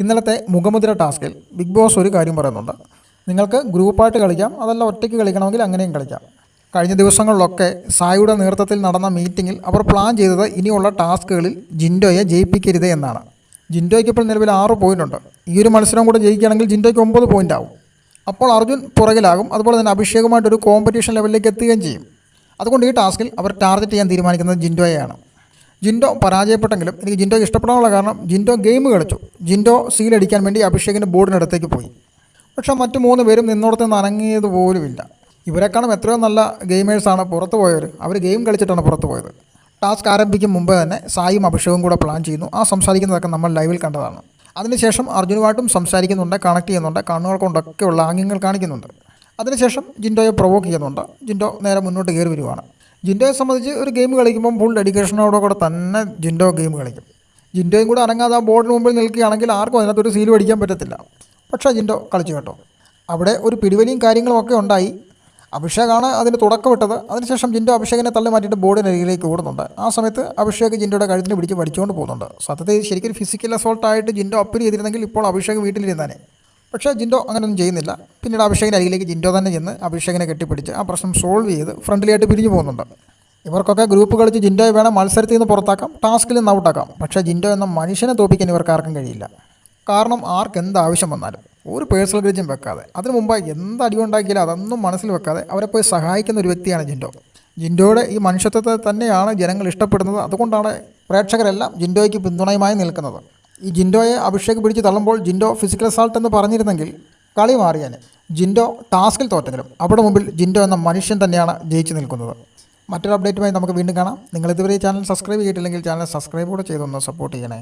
ഇന്നലത്തെ മുഖമുദ്ര ടാസ്കിൽ ബിഗ് ബോസ് ഒരു കാര്യം പറയുന്നുണ്ട്. നിങ്ങൾക്ക് ഗ്രൂപ്പായിട്ട് കളിക്കാം അതല്ല ഒറ്റയ്ക്ക് കളിക്കണമെങ്കിൽ അങ്ങനെയും കളിക്കാം. കഴിഞ്ഞ ദിവസങ്ങളിലൊക്കെ സായിയുടെ നേതൃത്വത്തിൽ നടന്ന മീറ്റിങ്ങിൽ അവർ പ്ലാൻ ചെയ്തത് ഇനിയുള്ള ടാസ്കുകളിൽ ജിൻഡോയെ ജയിപ്പിക്കരുത് എന്നാണ്. ജിൻഡോയ്ക്ക് ഇപ്പോൾ നിലവിൽ ആറ് പോയിന്റ് ഉണ്ട് ഈ ഒരു മത്സരം കൂടെ ജയിക്കുകയാണെങ്കിൽ ജിൻഡോയ്ക്ക് ഒമ്പത് പോയിന്റ് ആവും അപ്പോൾ അർജുൻ പുറകിലാകും അതുപോലെ തന്നെ അഭിഷേകുമായിട്ട് ഒരു കോമ്പറ്റീഷൻ ലെവലിലേക്ക് എത്തുകയും ചെയ്യും. അതുകൊണ്ട് ഈ ടാസ്കിൽ അവർ ടാർഗറ്റ് ചെയ്യാൻ തീരുമാനിക്കുന്നത് ജിൻഡോയെയാണ്. ജിൻഡോ പരാജയപ്പെട്ടെങ്കിലും എനിക്ക് ജിൻഡോ ഇഷ്ടപ്പെടാനുള്ള കാരണം ജിൻഡോ ഗെയിം കളിച്ചു. ജിൻഡോ സീലടിക്കാൻ വേണ്ടി അഭിഷേകിന്റെ ബോർഡിനടുത്തേക്ക് പോയി. പക്ഷേ മറ്റു മൂന്ന് പേരും നിന്നോടത്ത് നിന്ന് അനങ്ങിയത് പോലുമില്ല. ഇവരെക്കാളും എത്രയോ നല്ല ഗെയിമേഴ്സാണ് പുറത്ത് പോയവർ അവർ ഗെയിം കളിച്ചിട്ടാണ് പുറത്ത് പോയത്. ടാസ്ക് ആരംഭിക്കും മുമ്പ് തന്നെ സായും അഭിഷേകും കൂടെ പ്ലാൻ ചെയ്യുന്നു. ആ സംസാരിക്കുന്നതൊക്കെ നമ്മൾ ലൈവിൽ കണ്ടതാണ്. അതിനുശേഷം അർജുനുമായിട്ടും സംസാരിക്കുന്നുണ്ട് കണക്ട് ചെയ്യുന്നുണ്ട് കണ്ണുകൾ കൊണ്ടൊക്കെയുള്ള ആംഗ്യങ്ങൾ കാണിക്കുന്നുണ്ട്. അതിനുശേഷം ജിൻഡോയെ പ്രൊവോക്ക് ചെയ്യുന്നുണ്ട്. ജിൻഡോ നേരെ മുന്നോട്ട് കയറി വരുവാണ്. ജിൻഡോയെ സംബന്ധിച്ച് ഒരു ഗെയിം കളിക്കുമ്പോൾ ഫുൾ ഡെഡിക്കേഷനോടെ കൂടെ തന്നെ ജിൻഡോ ഗെയിം കളിക്കും. ജിൻഡോയും കൂടെ അനങ്ങാതെ ആ ബോർഡിന് മുമ്പിൽ നിൽക്കുകയാണെങ്കിൽ ആർക്കും അതിനകത്തൊരു സീൽ പഠിക്കാൻ പറ്റത്തില്ല. പക്ഷേ ജിൻഡോ കളിച്ചു കേട്ടോ. അവിടെ ഒരു പിടിവലിയും കാര്യങ്ങളും ഒക്കെ ഉണ്ടായി. അഭിഷേകാണ് അതിന് തുടക്കമിട്ടത് അതിനുശേഷം ജിൻഡോ അഭിഷേകിനെ തള്ളി മാറ്റിയിട്ട് ബോർഡിനരികിലേക്ക് ഓടുന്നുണ്ട്. ആ സമയത്ത് അഭിഷേക് ജിൻഡോയുടെ കഴുത്തിന് പിടിച്ച് പഠിച്ചുകൊണ്ട് പോകുന്നുണ്ട്. സത്യത്തിൽ ശരിക്കും ഫിസിക്കൽ അസോൾട്ടായിട്ട് ജിൻഡോ അപ്പീൽ ചെയ്തിരുന്നെങ്കിൽ ഇപ്പോൾ അഭിഷേക് വീട്ടിലിരുന്നാനേ. പക്ഷേ ജിൻഡോ അങ്ങനെയൊന്നും ചെയ്യുന്നില്ല. പിന്നീട് അഭിഷേകിന്റെ അരികിലേക്ക് ജിൻഡോ തന്നെ ചെന്ന് അഭിഷേകിനെ കെട്ടിപ്പിടിച്ച് ആ പ്രശ്നം സോൾവ് ചെയ്ത് ഫ്രണ്ട്ലിയായിട്ട് പിരിഞ്ഞു പോകുന്നുണ്ട്. ഇവർക്കൊക്കെ ഗ്രൂപ്പ് കളിച്ച് ജിൻഡോയെ വേണം മത്സരത്തിൽ നിന്ന് പുറത്താക്കാം ടാസ്കിൽ നിന്ന് ഔട്ടാക്കാം. പക്ഷേ ജിൻഡോ എന്ന മനുഷ്യനെ തോപ്പിക്കാൻ ഇവർക്ക് ആർക്കും കഴിയില്ല. കാരണം ആർക്ക് എന്ത് ആവശ്യം വന്നാലും ഒരു പേഴ്സണൽ ഗ്രജും വെക്കാതെ അതിനു മുമ്പ് എന്ത് അടിയുണ്ടാക്കിയാലും അതൊന്നും മനസ്സിൽ വെക്കാതെ അവരെ പോയി സഹായിക്കുന്ന ഒരു വ്യക്തിയാണ് ജിൻഡോ. ജിൻഡോയുടെ ഈ മനുഷ്യത്വത്തെ തന്നെയാണ് ജനങ്ങൾ ഇഷ്ടപ്പെടുന്നത്. അതുകൊണ്ടാണ് പ്രേക്ഷകരെല്ലാം ജിൻഡോയ്ക്ക് പിന്തുണയുമായി നിൽക്കുന്നത്. ഈ ജിൻഡോയെ അഭിഷേക് പിടിച്ച് തള്ളുമ്പോൾ ജിൻഡോ ഫിസിക്കൽ അസാൾട്ട് എന്ന് പറഞ്ഞിരുന്നെങ്കിൽ കളി മാറിയാന്. ജിൻഡോ ടാസ്കിൽ തോറ്റെങ്കിലും അവിടെ മുമ്പിൽ ജിൻഡോ എന്ന മനുഷ്യൻ തന്നെയാണ് ജയിച്ചു നിൽക്കുന്നത്. മറ്റൊരു അപ്ഡേറ്റുമായി നമുക്ക് വീണ്ടും കാണാം. നിങ്ങൾ ഇതുവരെ ചാനൽ സബ്സ്ക്രൈബ് ചെയ്തിട്ടില്ലെങ്കിൽ ചാനൽ സബ്സ്ക്രൈബ് കൂടെ ചെയ്തൊന്ന് സപ്പോർട്ട് ചെയ്യണേ.